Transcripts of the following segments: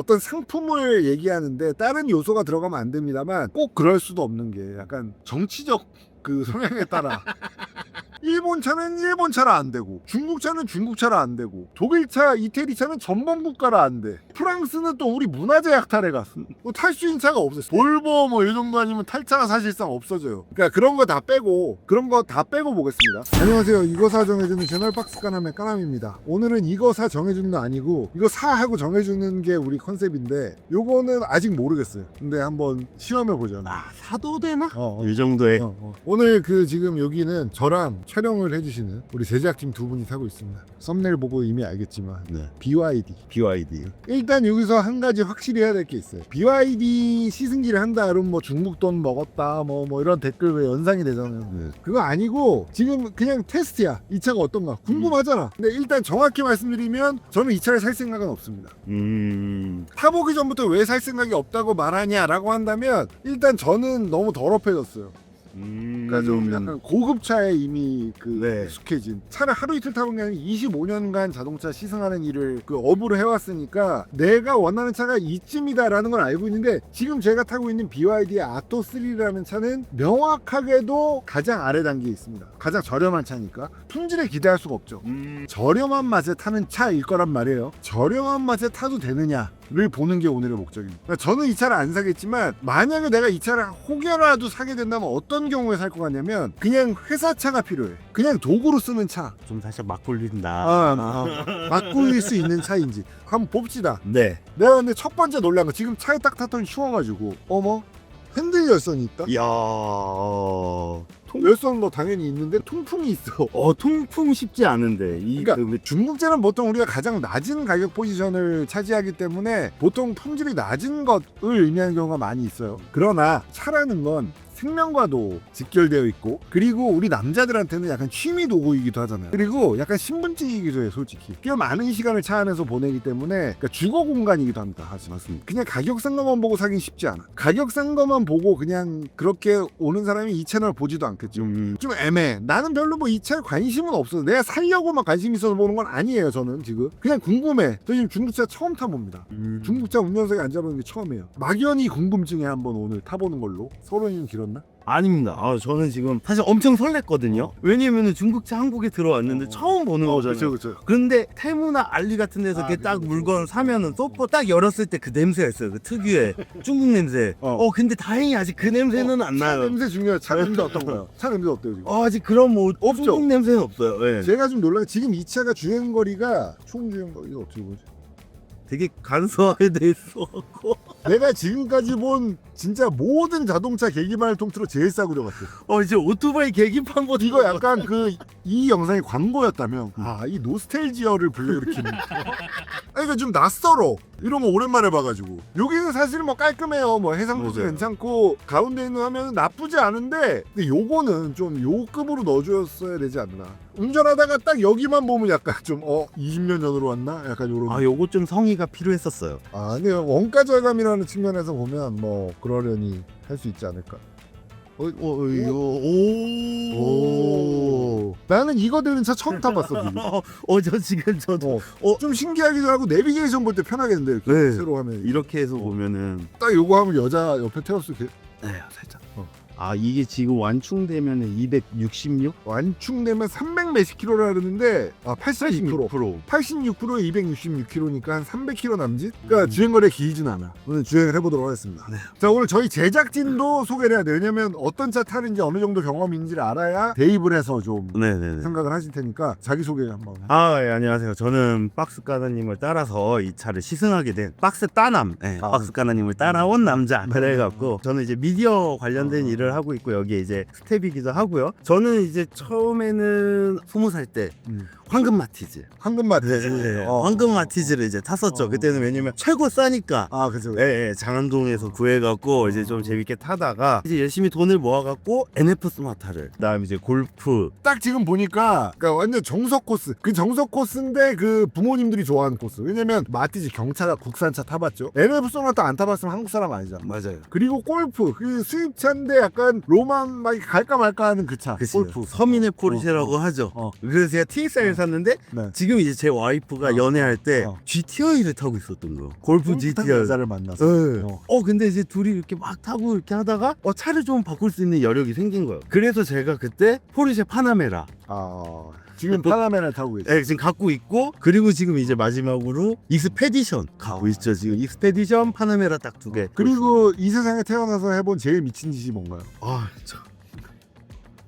어떤 상품을 얘기하는데 다른 요소가 들어가면 안 됩니다만 꼭 그럴 수도 없는 게 약간 정치적 그 성향에 따라 일본 차는 일본 차라 안 되고 중국 차는 중국 차라 안 되고 독일 차, 이태리 차는 전범 국가라 안 돼. 프랑스는 또 우리 문화재 약탈에 갔어. 뭐탈수 있는 차가 없어요. 볼보 뭐 이 정도 아니면 탈차가 사실상 없어져요. 그러니까 그런 거 다 빼고 그런 거 다 빼고 보겠습니다. 안녕하세요. 이거 사 정해주는 채널 박스 까남의 까남입니다. 오늘은 이거 사 정해주는 거 아니고 이거 사 하고 정해주는 게 우리 컨셉인데 요거는 아직 모르겠어요. 근데 한번 시험해 보자. 아 사도 되나? 어, 어. 이 정도의 어, 어. 오늘 그 지금 여기는 저랑 촬영을 해주시는 우리 제작진 두 분이 타고 있습니다. 썸네일 보고 이미 알겠지만 네. BYD. BYD 일단 여기서 한 가지 확실히 해야 될 게 있어요. BYD 시승기를 한다 그러면 뭐 중국 돈 먹었다 뭐 뭐 이런 댓글 왜 연상이 되잖아요. 네. 그거 아니고 지금 그냥 테스트야. 이 차가 어떤가 궁금하잖아. 근데 일단 정확히 말씀드리면 저는 이 차를 살 생각은 없습니다. 음 타보기 전부터 왜 살 생각이 없다고 말하냐라고 한다면 일단 저는 너무 더럽혀졌어요. 음... 그러니까 좀 약간 고급차에 이미 그 네. 익숙해진 차를 하루 이틀 타본 게 아니라 25년간 자동차 시승하는 일을 그 업으로 해왔으니까 내가 원하는 차가 이쯤이다라는 걸 알고 있는데 지금 제가 타고 있는 BYD의 아토 3라는 차는 명확하게도 가장 아래 단계에 있습니다. 가장 저렴한 차니까 품질에 기대할 수가 없죠. 음... 저렴한 맛에 타는 차일 거란 말이에요. 저렴한 맛에 타도 되느냐 를 보는 게 오늘의 목적입니다. 그러니까 저는 이 차를 안 사겠지만 만약에 내가 이 차를 혹여라도 사게 된다면 어떤 경우에 살 것 같냐면 그냥 회사 차가 필요해. 그냥 도구로 쓰는 차. 좀 살짝 막 굴린다 아, 아, 막구일 수 있는 차인지 한번 봅시다. 네 내가 근데 첫 번째 놀란 거 지금 차에 딱 탔더니 추워가지고 어머 핸들 열선이 있다. 이야 어... 열선 뭐 당연히 있는데 통풍이 있어. 어 통풍 쉽지 않은데 이 그러니까 그, 중국제는 보통 우리가 가장 낮은 가격 포지션을 차지하기 때문에 보통 품질이 낮은 것을 의미하는 경우가 많이 있어요. 그러나 차라는 건 생명과도 직결되어 있고 그리고 우리 남자들한테는 약간 취미 도구이기도 하잖아요. 그리고 약간 신분증이기도 해요, 솔직히. 꽤 많은 시간을 차 안에서 보내기 때문에 그러니까 주거 공간이기도 합니다. 하지 맞습니다. 그냥 가격 싼 것만 보고 사긴 쉽지 않아. 가격 싼 것만 보고 그냥 그렇게 오는 사람이 이 채널 보지도 않겠죠. 좀좀 애매해. 나는 별로 뭐이 차에 관심은 없어. 내가 살려고만 관심 있어서 보는 건 아니에요. 저는 지금 그냥 궁금해. 저 지금 중국차 처음 타봅니다. 음... 중국차 운전석에 앉아보는 게 처음이에요. 막연히 궁금증에 한번 오늘 타보는 걸로. 서론이 좀 길었나? 아닙니다. 아, 저는 지금 사실 엄청 설렜거든요. 어. 왜냐면은 중국차 한국에 들어왔는데 어. 처음 보는 거잖아요. 그렇죠, 그렇죠. 근데 테무나 알리 같은 데서 아, 이렇게 그쵸, 딱 그쵸. 물건 사면은 소포 딱 열었을 때 그 냄새가 있어요. 그 특유의 중국 냄새. 어. 어. 근데 다행히 아직 그 냄새는 안 차 나요. 냄새 중요해. 차 냄새 어떤 거야? 차 냄새 어때요 지금? 어, 아직 그런 뭐 없죠? 중국 냄새는 없어요. 예. 제가 좀 놀란 게 지금 이 차가 주행 거리가 총 주행 거리가 어떻게 보지? 되게 간소하게 돼 있어. 내가 지금까지 본 진짜 모든 자동차 계기판을 통틀어 제일 싸구려 같아. 어 이제 오토바이 계기판보다 이거 약간 그 이 영상이 광고였다면 아 이 노스텔지어를 불러일으키는 아 이거 좀 낯설어 이런 거 오랜만에 봐가지고 여기는 사실 뭐 깔끔해요 뭐 해상도도 맞아요. 괜찮고 가운데 있는 화면은 나쁘지 않은데 근데 요거는 좀 요 급으로 넣어줬어야 되지 않나 운전하다가 딱 여기만 보면 약간 좀 어 20년 전으로 왔나? 약간 요런 아 요거 좀 성의가 필요했었어요. 아 근데 원가 절감이라는 측면에서 보면 뭐 그러려니 할 수 있지 않을까. 어, 어, 이거 오. 오. 나는 이거 되는 차 처음 타봤어 지금 어, 저 지금 저도 어, 좀 신기하기도 하고 내비게이션 볼 때 편하겠는데 이렇게 네. 새로 하면. 이렇게 해서 보면은. 딱 요거 하면 여자 옆에 태웠을 때 네, 살짝. 아 이게 지금 완충되면 266? 완충되면 300 몇십 킬로라 그러는데 아 86km 86%. 86%에 266km니까 한 300km 남짓? 그러니까 주행거리가 길진 않아 오늘 주행을 해보도록 하겠습니다 네. 자 오늘 저희 제작진도 소개를 해야 돼요 왜냐면 어떤 차 타는지 어느 정도 경험인지를 알아야 대입을 해서 좀 네네네. 생각을 하실 테니까 자기소개 한번 아, 예, 안녕하세요. 저는 박스 까나님을 따라서 이 차를 시승하게 된 박스 따남, 예, 아. 박스 까나님을 따라온 남자. 그래갖고 저는 이제 미디어 관련된 아. 일을 하고 있고 여기 이제 스텝이기도 하고요. 저는 이제 처음에는 스무 살때 음. 황금 마티즈, 황금맛 네, 어. 황금 마티즈를 이제 탔었죠. 어. 그때는 왜냐면 최고 싸니까. 아 그죠 예, 예, 장안동에서 구해갖고 이제 좀 재밌게 타다가 이제 열심히 돈을 모아갖고 NF 스마타를 그다음에 이제 골프 딱 지금 보니까 그러니까 완전 정석 코스 그 정석 코스인데 그 부모님들이 좋아하는 코스 왜냐면 마티즈 경차가 국산차 타봤죠 NF 소나타 안 타봤으면 한국 사람 아니잖아 맞아요. 그리고 골프 그 수입차인데 약간 로만 막 갈까 말까 하는 그 차 그치. 골프 서민의 포르쉐라고 어, 하죠. 어. 그래서 제가 TXR 샀는데 네. 지금 이제 제 와이프가 어. 연애할 때 어. GTI를 타고 있었던 거예요. 골프 풋풋한 GTI. 여자를 만나서. 네. 어. 어. 근데 이제 둘이 이렇게 막 타고 이렇게 하다가 어 차를 좀 바꿀 수 있는 여력이 생긴 거예요. 그래서 제가 그때 포르쉐 파나메라 아 지금 또- 파나메라 타고 계시. 예, 지금 갖고 있고 그리고 지금 이제 마지막으로 익스페디션 가고 있죠. 지금 익스페디션 파나메라 딱 두 개. 그리고 이 세상에 태어나서 해본 제일 미친 짓이 뭔가요? 아, 참.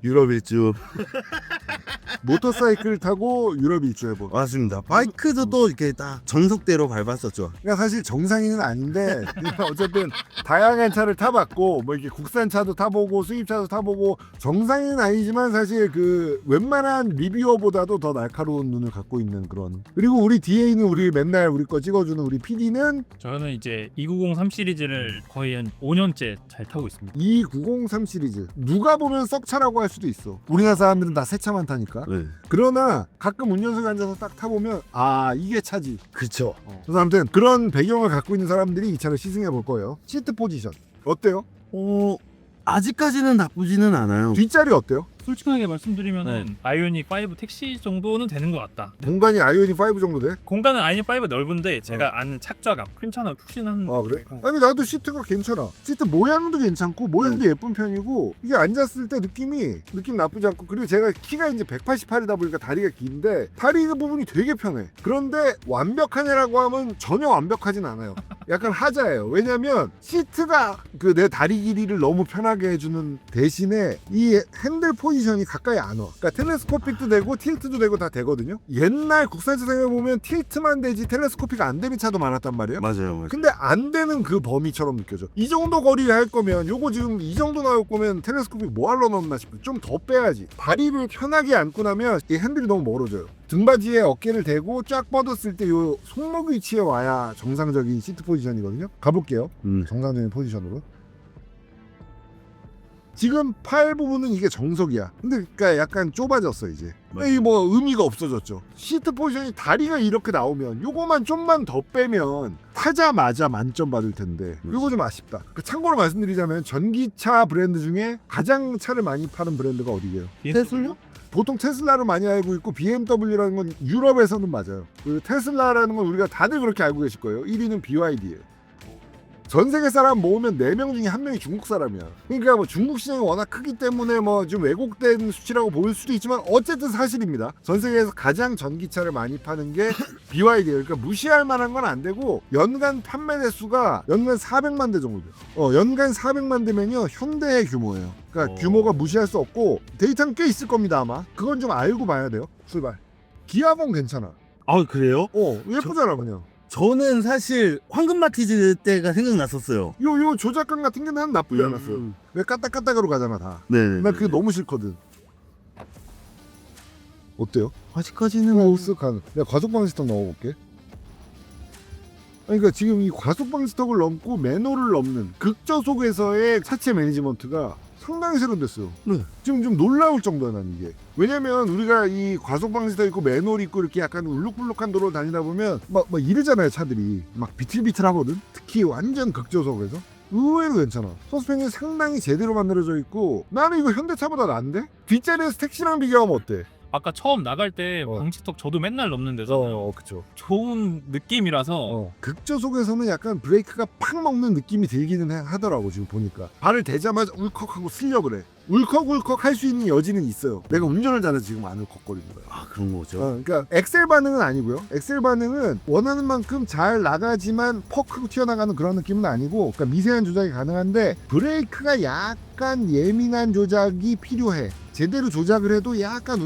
유럽 일주 모터사이클 타고 유럽 일주 해본. 맞습니다. 바이크도 또 이렇게 딱 정석대로 밟았었죠. 그러니까 사실 정상인은 아닌데 어쨌든 다양한 차를 타봤고 뭐 이렇게 국산 차도 타보고 수입차도 타보고 정상인은 아니지만 사실 그 웬만한 리뷰어보다도 더 날카로운 눈을 갖고 있는 그런 그리고 우리 뒤에 있는 우리 맨날 우리 거 찍어주는 우리 PD는 저는 이제 2903 시리즈를 거의 한 5년째 잘 타고 있습니다. 2903 시리즈 누가 보면 썩차라고 할 수도 있어 우리나라 사람들은 다 새 차만 타니까 네. 그러나 가끔 운전석에 앉아서 딱 타보면 아 이게 차지 그쵸. 그래서 아무튼 그런 배경을 갖고 있는 사람들이 이 차를 시승해 볼 거예요 시트 포지션 어때요? 어, 아직까지는 나쁘지는 않아요. 뒷자리 어때요? 솔직하게 말씀드리면은 네. 아이오닉 5 택시 정도는 되는 것 같다. 공간이 아이오닉 5 정도 돼? 공간은 아이오닉 5 넓은데 제가 아는 착좌감, 퀸차나 푹신한 아 그래? 어. 아니 나도 시트가 괜찮아 시트 모양도 괜찮고 모양도 예쁜 편이고 이게 앉았을 때 느낌이 느낌 나쁘지 않고 그리고 제가 키가 이제 188이다 보니까 다리가 긴데 다리 그 부분이 되게 편해 그런데 완벽하냐라고 하면 전혀 완벽하진 않아요 약간 하자예요 왜냐면 시트가 그 내 다리 길이를 너무 편하게 해주는 대신에 이 핸들 포 지션이 가까이 안 와 그러니까 텔레스코픽도 되고 틸트도 되고 다 되거든요 옛날 국산차 생각해보면 틸트만 되지 텔레스코픽 안 되는 차도 많았단 말이에요 맞아요, 맞아요. 근데 안 되는 그 범위처럼 느껴져. 이 정도 거리 할 거면 요거 지금 이 정도 나올 거면 텔레스코픽 뭐 하러 넣나 싶어. 좀 더 빼야지. 다리를 편하게 안고 나면 이 핸들이 너무 멀어져요. 등받이에 어깨를 대고 쫙 뻗었을 때 요 손목 위치에 와야 정상적인 시트 포지션이거든요. 가볼게요. 음. 정상적인 포지션으로. 지금 팔 부분은 이게 정석이야. 근데 그러니까 약간 좁아졌어 이제. 이 뭐 의미가 없어졌죠. 시트 포지션이 다리가 이렇게 나오면 요거만 좀만 더 빼면 타자마자 만점 받을 텐데 요거 좀 아쉽다. 그 참고로 말씀드리자면 전기차 브랜드 중에 가장 차를 많이 파는 브랜드가 어디예요? 테슬라? 보통 테슬라를 많이 알고 있고 BMW라는 건 유럽에서는 맞아요. 그 테슬라라는 건 우리가 다들 그렇게 알고 계실 거예요. 1위는 BYD예요. 전 세계 사람 모으면 4명 중에 1명이 중국 사람이야. 그러니까 뭐 중국 시장이 워낙 크기 때문에 뭐 좀 왜곡된 수치라고 보일 수도 있지만 어쨌든 사실입니다. 전 세계에서 가장 전기차를 많이 파는 게 BYD예요. 그러니까 무시할 만한 건 안 되고 연간 판매 대수가 연간 400만 대 정도 돼요. 어, 연간 400만 대면요. 현대의 규모예요. 그러니까 어. 규모가 무시할 수 없고 데이터는 꽤 있을 겁니다, 아마. 그건 좀 알고 봐야 돼요. 출발. 기아봉 괜찮아. 아, 그래요? 어, 예쁘잖아, 그냥. 저는 사실 황금 마티즈 때가 생각났었어요. 요, 요 조작감 같은 게 난 나쁘지 않았어. 음. 왜 까딱까딱으로 가잖아, 다. 네네. 나 그게 너무 싫거든. 어때요? 아직까지는 뭐 쓱한 내가 과속 방지 스톡 넣어볼게. 아니, 그러니까 지금 이 과속 방지 스톡을 넘고 매너를 넘는 극저속에서의 차체 매니지먼트가 상당히 세련됐어요. 네. 지금 좀 놀라울 정도야 난 이게. 왜냐면 우리가 이 과속 방지 스톡 있고 매너를 있고 이렇게 약간 울룩불룩한 도로를 다니다 보면 막, 막 이러잖아요 차들이. 막 비틀비틀하거든. 특히 완전 극저속에서. 의외로 괜찮아. 서스펜이 상당히 제대로 만들어져 있고 나는 이거 현대차보다 나은데? 뒷자리에서 택시랑 비교하면 어때? 아까 처음 나갈 때 어. 방지턱 저도 맨날 넘는 데서 그쵸. 좋은 느낌이라서 어. 극저속에서는 약간 브레이크가 팍 먹는 느낌이 들기는 해- 하더라고 지금 보니까 발을 대자마자 울컥하고 슬려 그래 울컥울컥 할 수 있는 여지는 있어요 내가 운전을 잘해서 지금 안 울컥거리는 거야 아, 그런 거죠. 어, 그러니까 엑셀 반응은 아니고요 엑셀 반응은 원하는 만큼 잘 나가지만 퍽 하고 튀어나가는 그런 느낌은 아니고 그러니까 미세한 조작이 가능한데 브레이크가 약간 예민한 조작이 필요해 제대로 조작을 해도 약간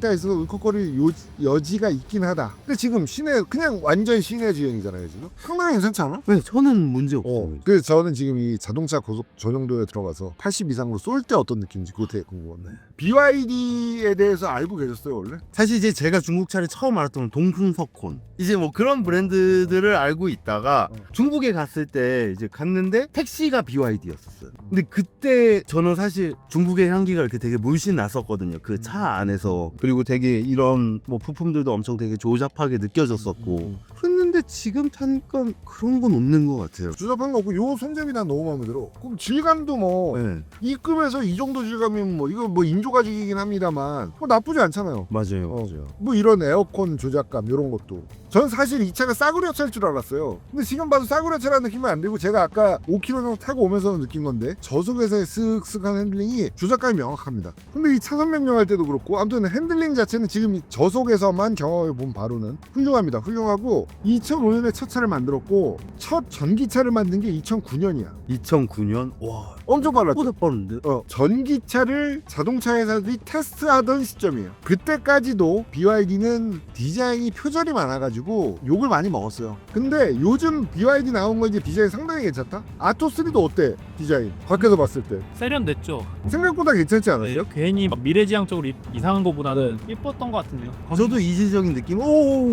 때가 있어서 울컥거릴 요- 여지가 있긴 하다 근데 지금 시내 그냥 완전 시내 주행이잖아요 지금 상당히 괜찮지 않아? 네, 저는 문제 어, 없어요. 그래서 저는 지금 이 자동차 고속 전용도에 들어가서 80 이상으로 쏠 때 어떤 느낌인지 그거 되게 궁금하네. BYD에 대해서 알고 계셨어요 원래? 사실 이제 제가 중국 차를 처음 알았던 건 동풍석콘. 이제 뭐 그런 브랜드들을 알고 있다가 어. 중국에 갔을 때 이제 갔는데 택시가 BYD였었어요. 근데 그때 저는 사실 중국의 향기가 이렇게 되게 물씬 빛이 났었거든요. 그 차 안에서 그리고 되게 이런 뭐 부품들도 엄청 되게 조잡하게 느껴졌었고 그랬는데 지금 타니까 그런 건 없는 것 같아요. 주접한 거 없고 요 손잡이 난 너무 마음에 들어. 그럼 질감도 뭐 네, 이 급에서 이 정도 질감이면 뭐 이거 뭐 인조 가죽이긴 합니다만 뭐 나쁘지 않잖아요. 맞아요, 어. 맞아요. 뭐 이런 에어컨 조작감 이런 것도 전 사실 이 차가 싸구려 차일 줄 알았어요. 근데 지금 봐도 싸구려 차라는 느낌은 안 들고 제가 아까 5km 정도 타고 오면서 느낀 건데 저속에서의 쓱쓱한 핸들링이 조작감이 명확합니다. 근데 이 차선 명령할 때도 그렇고 아무튼 핸들링 자체는 지금 이 저속에서만 경험해 본 바로는 훌륭합니다. 훌륭하고 2005년에 첫 차를 만들었고 첫 전기차를 만든 게 2009년이야. 2009년? 와 엄청 빨랐죠 보다 빠른데. 어, 전기차를 자동차 회사들이 테스트하던 시점이에요. 그때까지도 BYD는 디자인이 표절이 많아가지고 욕을 많이 먹었어요. 근데 요즘 BYD 나온 거 이제 디자인 상당히 괜찮다. 아토3도 어때? 디자인 밖에서 봤을 때 세련됐죠. 생각보다 괜찮지 않아요? 네, 괜히 막 미래지향적으로 이- 이상한 것보다는 예뻤던 것 같은데요. 저도 이질적인 느낌. 오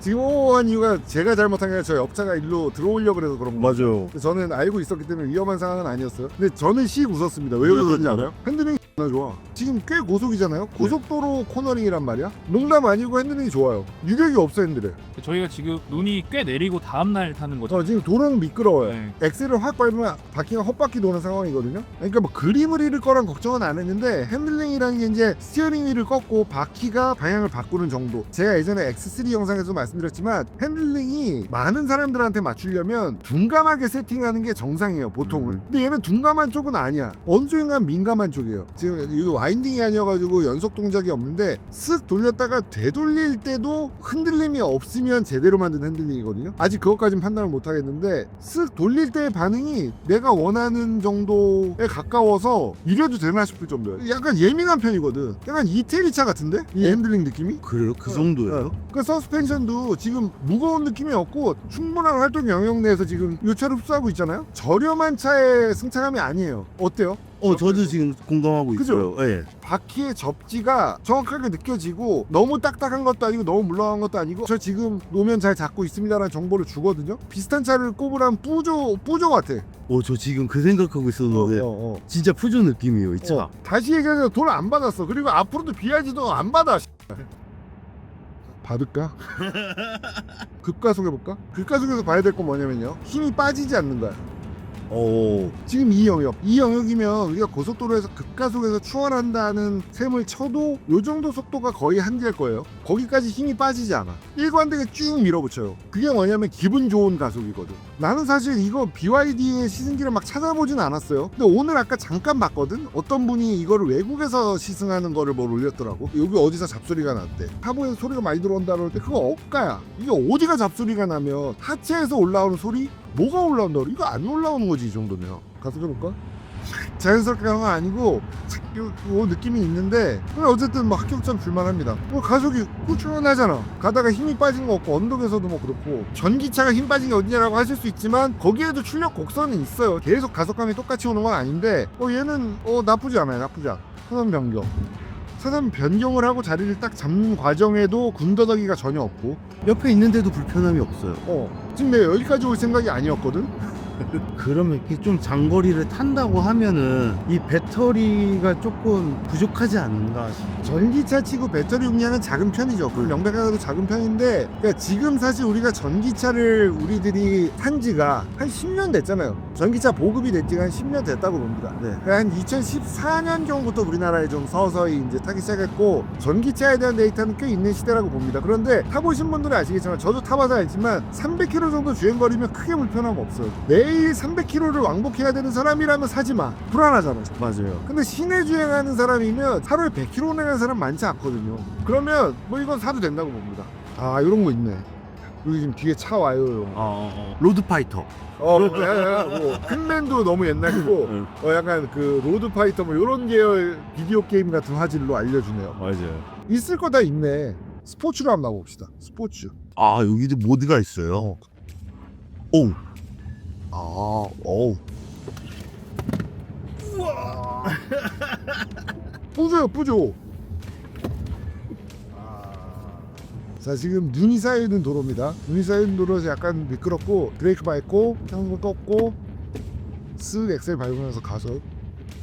지금 오한 이유가 제가 잘못한 게 아니라 저 옆차가 일로 들어오려고 그래서 그런 거. 맞아요. 저는 알고 있었기 때문에 위험한 상황은 아니었어요. 근데 저는 씩 웃었습니다. 왜 웃었는지 알아요? 핸들링이 나 좋아. 지금 꽤 고속이잖아요. 고속도로 코너링이란 말이야. 농담 아니고 핸들링이 좋아요. 유격이 없어 핸들에. 저희가 지금 눈이 꽤 내리고 다음 날 타는 거죠. 저 지금 도로는 미끄러워요. 네. 엑셀을 확 밟으면 바퀴가 헛바퀴 도는 상황이거든요. 그러니까 뭐 그림을 잃을 거란 걱정은 안 했는데 핸들링이라는 게 이제 스티어링 휠을 꺾고 바퀴가 방향을 바꾸는 정도. 제가 예전에 X3 영상에서 말씀드렸지만 핸들링이 많은 사람들한테 맞추려면 둔감하게 세팅하는 게 정상이에요, 보통은. 음. 근데 얘는 둔감한 쪽은 아니야. 어느 쪽인가 민감한 쪽이에요. 지금 이거 와인딩이 아니어가지고 연속 동작이 없는데 쓱 돌렸다가 되돌릴 때도 흔들림이 없으면 제대로 만든 핸들링이거든요. 아직 그것까지는 판단을 못 하겠는데 쓱 돌릴 때의 반응이 내가 원하는 정도에 가까워서 이래도 되나 싶을 정도예요. 약간 예민한 편이거든. 약간 이태리 차 같은데? 이 핸들링 느낌이? 그래요? 그 정도예요? 어. 그 서스펜션도 지금 무거운 느낌이 없고 충분한 활동 영역 내에서 지금 이 차를 흡수하고 있잖아요. 저렴한 차의 승차감이 아니에요. 어때요? 어 저도 지금 공감하고 그죠? 있어요. 예. 바퀴의 접지가 정확하게 느껴지고 너무 딱딱한 것도 아니고 너무 물렁한 것도 아니고 저 지금 노면 잘 잡고 있습니다라는 정보를 주거든요. 비슷한 차를 꼽으라면 뿌조 뿌조 같아. 어저 지금 그 생각하고 있었는데 어, 어, 어. 진짜 푸조 느낌이에요 이 차. 어, 다시 얘기하자 돈안 받았어. 그리고 앞으로도 BRG도 안 받아. 받을까? 급가속 해 볼까? 급가속에서 봐야 될 건 뭐냐면요. 힘이 빠지지 않는 거야. 오. 지금 이 영역, 이 영역이면 우리가 고속도로에서 급가속에서 추월한다는 셈을 쳐도 요 정도 속도가 거의 한계일 거예요. 거기까지 힘이 빠지지 않아. 일관되게 쭉 밀어붙여요. 그게 뭐냐면 기분 좋은 가속이거든. 나는 사실 이거 BYD의 시승기를 막 찾아보진 않았어요. 근데 오늘 아까 잠깐 봤거든. 어떤 분이 이거를 외국에서 시승하는 거를 뭘 올렸더라고. 여기 어디서 잡소리가 났대. 하부에서 소리가 많이 들어온다 그럴 때 그거 억가야. 이게 어디가 잡소리가 나면 하체에서 올라오는 소리 뭐가 올라온다? 이거 안 올라오는 거지 이 정도면. 가속해볼까? 자연스럽게 가는 건 아니고 요, 요 느낌이 있는데 어쨌든 뭐 합격점 줄만합니다. 뭐 가속이 꾸준하잖아. 가다가 힘이 빠진 거 없고 언덕에서도 뭐 그렇고 전기차가 힘 빠진 게 어디냐라고 하실 수 있지만 거기에도 출력 곡선은 있어요. 계속 가속감이 똑같이 오는 건 아닌데 어 얘는 어 나쁘지 않아요 나쁘지 않아. 사선 변경 사선 변경을 하고 자리를 딱 잡는 과정에도 군더더기가 전혀 없고 옆에 있는데도 불편함이 없어요. 어 지금 내가 여기까지 올 생각이 아니었거든 그러면 이렇게 좀 장거리를 탄다고 하면은 이 배터리가 조금 부족하지 않는가 싶어요. 전기차 치고 배터리 용량은 작은 편이죠. 그 명백하게도 작은 편인데, 그러니까 지금 사실 우리가 전기차를 우리들이 산 지가 한 10년 됐잖아요. 전기차 보급이 된 지가 한 10년 됐다고 봅니다. 네. 그러니까 한 2014년 정도부터 우리나라에 좀 서서히 이제 타기 시작했고, 전기차에 대한 데이터는 꽤 있는 시대라고 봅니다. 그런데 타보신 분들은 아시겠지만, 저도 타봐서 알지만, 300km 정도 주행거리면 크게 불편함 없어요. 매일 300km를 왕복해야 되는 사람이라면 사지 마. 불안하잖아. 맞아요. 근데 시내 주행하는 사람이면 하루에 100km 내는 사람 많지 않거든요. 그러면 뭐 이건 사도 된다고 봅니다. 아 이런 거 있네. 여기 지금 뒤에 차 와요. 어, 어, 어. 로드파이터. 어, 뭐 hitman도 너무 옛날이고 응. 어, 약간 그 로드파이터 뭐 이런 계열 비디오 게임 같은 화질로 알려주네요. 맞아요. 있을 거 다 있네. 스포츠로 한번 나봅시다. 스포츠. 아 여기도 모드가 있어요. 오. 아, 어우. 뿌줘요, 뿌줘. 자, 지금 눈이 쌓여있는 도로입니다. 눈이 쌓여있는 도로에서 약간 미끄럽고, 브레이크 밟고, 현금 꺾고, 쓱 엑셀 밟으면서 가서.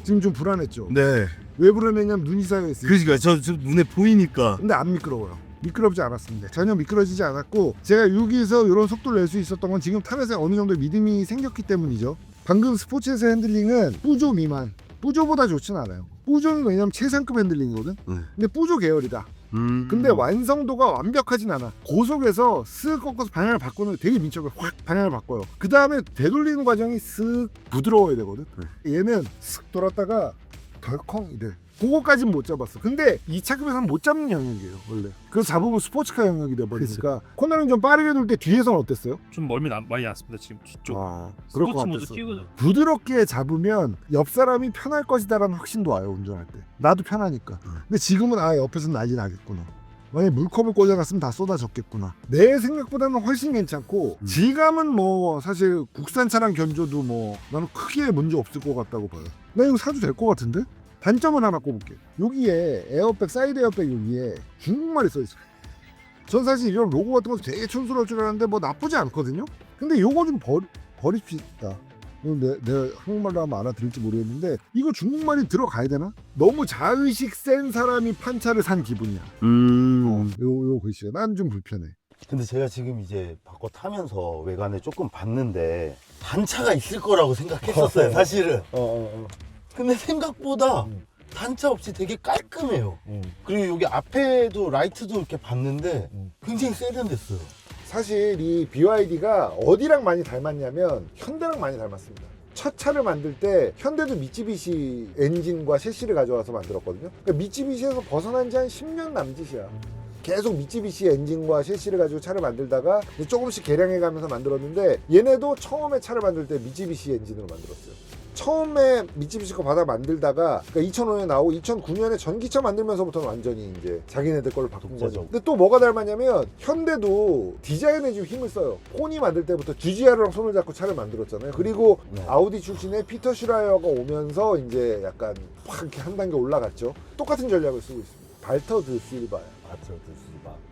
지금 좀 불안했죠? 네. 왜 불어내냐면 눈이 쌓여 있어요. 그러니까 저, 저 눈에 보이니까 근데 안 미끄러워요. 미끄럽지 않았습니다. 전혀 미끄러지지 않았고 제가 여기서 이런 속도를 낼 수 있었던 건 지금 타넷에 어느 정도 믿음이 생겼기 때문이죠. 방금 스포츠에서 핸들링은 뿌조 미만, 뿌조보다 좋진 않아요. 뿌조는 왜냐면 최상급 핸들링이거든. 네. 근데 뿌조 계열이다. 음. 근데 완성도가 완벽하진 않아. 고속에서 쓱 꺾어서 방향을 바꾸는 되게 민첩하게 확 방향을 바꿔요. 그 다음에 되돌리는 과정이 쓱 부드러워야 되거든. 얘는 쓱 돌았다가 덜컹 이래. 그거까진 못 잡았어. 근데 이 차급에서는 못 잡는 영역이에요, 원래. 그래서 잡으면 스포츠카 영역이 돼버리니까. 코너는 좀 빠르게 돌 때 뒤에서는 어땠어요? 좀 멀미 나, 많이 났습니다 지금 뒤쪽. 아, 그럴 것 스포츠 모드 같았어. 키우고 부드럽게 잡으면 옆 사람이 편할 것이다라는 확신도 와요 운전할 때 나도 편하니까 근데 지금은 아 옆에서 난리 나겠구나 만약에 물컵을 꽂아놨으면 다 쏟아졌겠구나 내 생각보다는 훨씬 괜찮고 음. 질감은 뭐 사실 국산차랑 견줘도 뭐 나는 크게 문제 없을 것 같다고 봐요 나 이거 사도 될 것 같은데 단점을 하나 꼽을게 여기에 에어백 사이드 에어백 여기에 중국말이 써있어요. 전 사실 이런 로고 같은 거 되게 촌스러울 줄 알았는데 뭐 나쁘지 않거든요. 근데 요거 좀 버, 버립시다. 이건 내, 내가 한국말로 하면 알아들을지 모르겠는데 이거 중국말이 들어가야 되나? 너무 자의식 센 사람이 판차를 산 기분이야. 음. 요, 요 글씨가. 난 좀 불편해. 근데 제가 지금 이제 바꿔 타면서 외관을 조금 봤는데 단차가 있을 거라고 생각했었어요 사실은 근데 생각보다 음. 단차 없이 되게 깔끔해요 음. 그리고 여기 앞에도 라이트도 이렇게 봤는데 음. 굉장히 세련됐어요 사실 이 BYD가 어디랑 많이 닮았냐면 현대랑 많이 닮았습니다. 첫 차를 만들 때 현대도 미쯔비시 엔진과 셰시를 가져와서 만들었거든요. 그러니까 미쯔비시에서 벗어난 지 한 10년 남짓이야. 계속 미쯔비시 엔진과 셰시를 가지고 차를 만들다가 조금씩 개량해 가면서 만들었는데 얘네도 처음에 차를 만들 때 미쯔비시 엔진으로 만들었어요. 처음에 미쯔비시 거 받아 만들다가 그러니까 2005년에 나오고 2009년에 전기차 만들면서부터는 완전히 이제 자기네들 걸로 바꾼 거죠. 근데 또 뭐가 닮았냐면 현대도 디자인에 좀 힘을 써요. 포니 만들 때부터 GGR랑 손을 잡고 차를 만들었잖아요. 그리고 네. 아우디 출신의 피터 슈라이어가 오면서 이제 약간 확 이렇게 한 단계 올라갔죠. 똑같은 전략을 쓰고 있습니다. 발터 드 실바야. 아트로드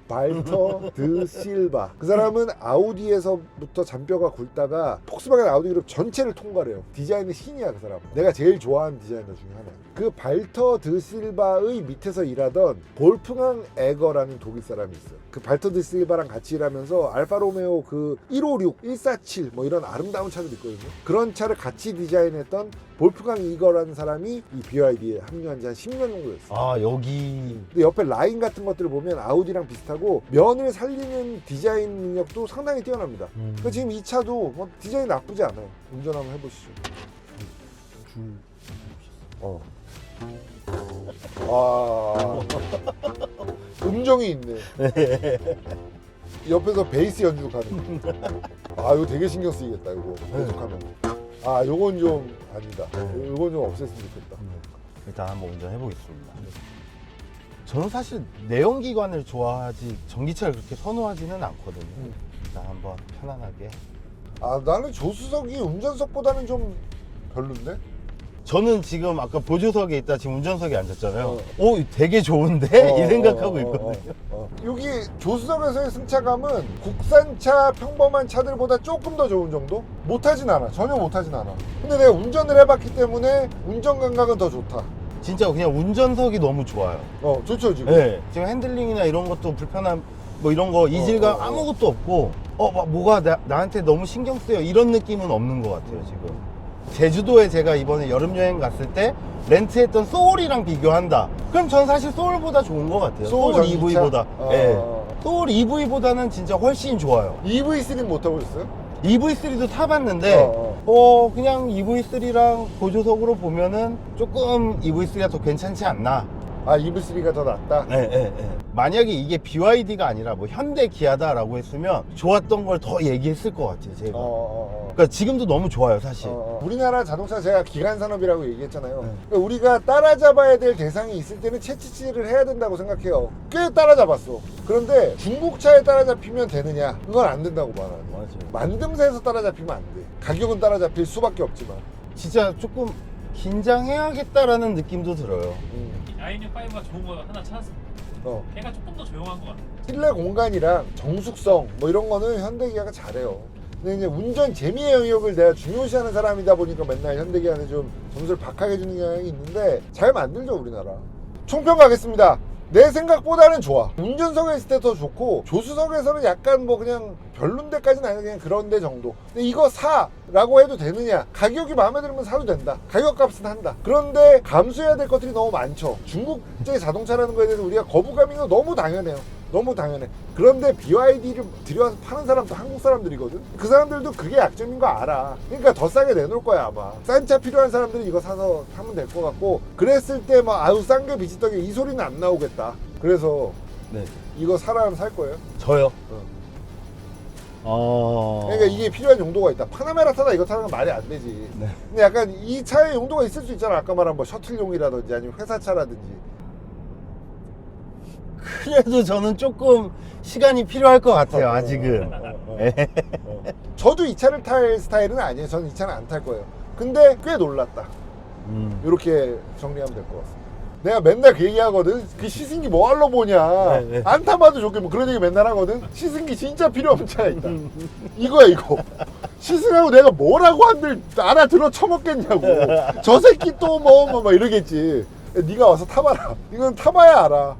발터 드 실바. 그 사람은 아우디에서부터 잔뼈가 굵다가 폭스바겐 아우디 그룹 전체를 통과해요. 디자인의 신이야 그 사람. 내가 제일 좋아하는 디자이너 중에 하나야. 그 발터 드 실바의 밑에서 일하던 볼프강 에거라는 독일 사람이 있어요. 그 발터 드 실바랑 같이 일하면서 알파 로메오 그 156, 147 뭐 이런 아름다운 차들 있거든요. 그런 차를 같이 디자인했던 볼프강 이거라는 사람이 이 BYD에 합류한 지 한 10년 정도 됐어요. 아 여기 근데 옆에 라인 같은 것들을 보면 아우디랑 비슷 하고 면을 살리는 디자인 능력도 상당히 뛰어납니다. 음. 그러니까 지금 이 차도 뭐 디자인 나쁘지 않아요. 운전 한번 해보시죠. 어. 아. 음정이 있네. 옆에서 베이스 연주 가는. 아, 이거 되게 신경 쓰이겠다, 이거. 계속하면. 아, 요건 좀 아니다. 요건 좀 없앴으면 좋겠다. 일단 한번 운전해 보겠습니다 저는 사실 내연기관을 좋아하지 전기차를 그렇게 선호하지는 않거든요 음. 일단 한번 편안하게 아, 나는 조수석이 운전석보다는 좀 별론데? 저는 지금 아까 보조석에 있다 지금 운전석에 앉았잖아요. 어. 오, 되게 좋은데? 어, 이 생각하고 어, 어, 있거든요. 어, 어. 여기 조수석에서의 승차감은 국산차 평범한 차들보다 조금 더 좋은 정도? 못하진 않아. 전혀 못하진 않아. 근데 내가 운전을 해봤기 때문에 운전 감각은 더 좋다. 진짜 그냥 운전석이 너무 좋아요. 어, 좋죠, 지금. 네. 지금 핸들링이나 이런 것도 불편함, 뭐 이런 거 이질감 어, 어. 아무것도 없고, 어, 막 뭐가 나, 나한테 너무 신경 쓰여. 이런 느낌은 없는 것 같아요, 지금. 제주도에 제가 이번에 여름 여행 갔을 때 렌트했던 소울이랑 비교한다. 그럼 전 사실 소울보다 좋은 것 같아요. 소울, 전기차? EV보다. 어. 네. 소울 EV보다는 진짜 훨씬 좋아요. EV3는 못 타보셨어요? EV3도 타봤는데 어, 어 그냥 EV3랑 보조석으로 보면은 조금 EV3가 더 괜찮지 않나 아, EV3가 더 낫다? 예, 예, 예. 만약에 이게 BYD가 아니라 뭐 현대 기아다라고 했으면 좋았던 걸 더 얘기했을 것 같아요 제가 어, 어, 어. 그러니까 지금도 너무 좋아요 사실 어, 어. 우리나라 자동차 제가 기간 산업이라고 얘기했잖아요. 네. 그러니까 우리가 따라잡아야 될 대상이 있을 때는 채취치를 해야 된다고 생각해요. 꽤 따라잡았어. 그런데 중국차에 따라잡히면 되느냐? 그건 안 된다고 봐 나는. 맞아요 만듦새에서 따라잡히면 안 돼. 가격은 따라잡힐 수밖에 없지만. 진짜 조금 긴장해야겠다라는 느낌도 들어요 음. 아이뉴 5가 좋은 거 하나 찾았습니다. 어. 걔가 조금 더 조용한 것 같아요. 실내 공간이랑 정숙성 뭐 이런 거는 현대기아가 잘해요. 근데 이제 운전 재미의 영역을 내가 중요시하는 사람이다 보니까 맨날 현대기아는 좀 점수를 박하게 주는 경향이 있는데 잘 만들죠 우리나라. 총평 가겠습니다. 내 생각보다는 좋아. 운전석에 있을 때 더 좋고 조수석에서는 약간 뭐 그냥 별론데까지는 아니고 그냥 그런데 정도. 근데 이거 사 라고 해도 되느냐? 가격이 마음에 들면 사도 된다. 가격값은 한다. 그런데 감수해야 될 것들이 너무 많죠. 중국제 자동차라는 거에 대해서 우리가 거부감이 너무 당연해요. 너무 당연해. 그런데 BYD를 들여와서 파는 사람도 한국 사람들이거든. 그 사람들도 그게 약점인 거 알아. 그러니까 더 싸게 내놓을 거야 아마. 싼 차 필요한 사람들이 이거 사서 타면 될 것 같고 그랬을 때 막 아유 싼게 비지떡에 이 소리는 안 나오겠다. 그래서 네. 이거 사라면 살 거예요. 저요. 어. 어. 그러니까 이게 필요한 용도가 있다. 파나메라 타다 이거 타는 건 말이 안 되지. 네. 근데 약간 이 차의 용도가 있을 수 있잖아. 아까 말한 뭐 셔틀용이라든지 아니면 회사 차라든지. 그래도 저는 조금 시간이 필요할 것 같아요. 아직은. 어, 예. 어. 저도 이 차를 탈 스타일은 아니에요. 저는 이 차는 안 탈 거예요. 근데 꽤 놀랐다. 음. 이렇게 정리하면 될 것 같습니다. 내가 맨날 그 얘기 하거든. 그 시승기 뭐 하러 보냐. 네, 네. 안 타봐도 좋게 뭐 그런 얘기 맨날 하거든. 시승기 진짜 필요 없는 차가 있다. 이거야 이거. 시승하고 내가 뭐라고 한들 알아들어 처먹겠냐고. 저 새끼 또 뭐 뭐 뭐 이러겠지. 네가 와서 타봐라. 이건 타봐야 알아.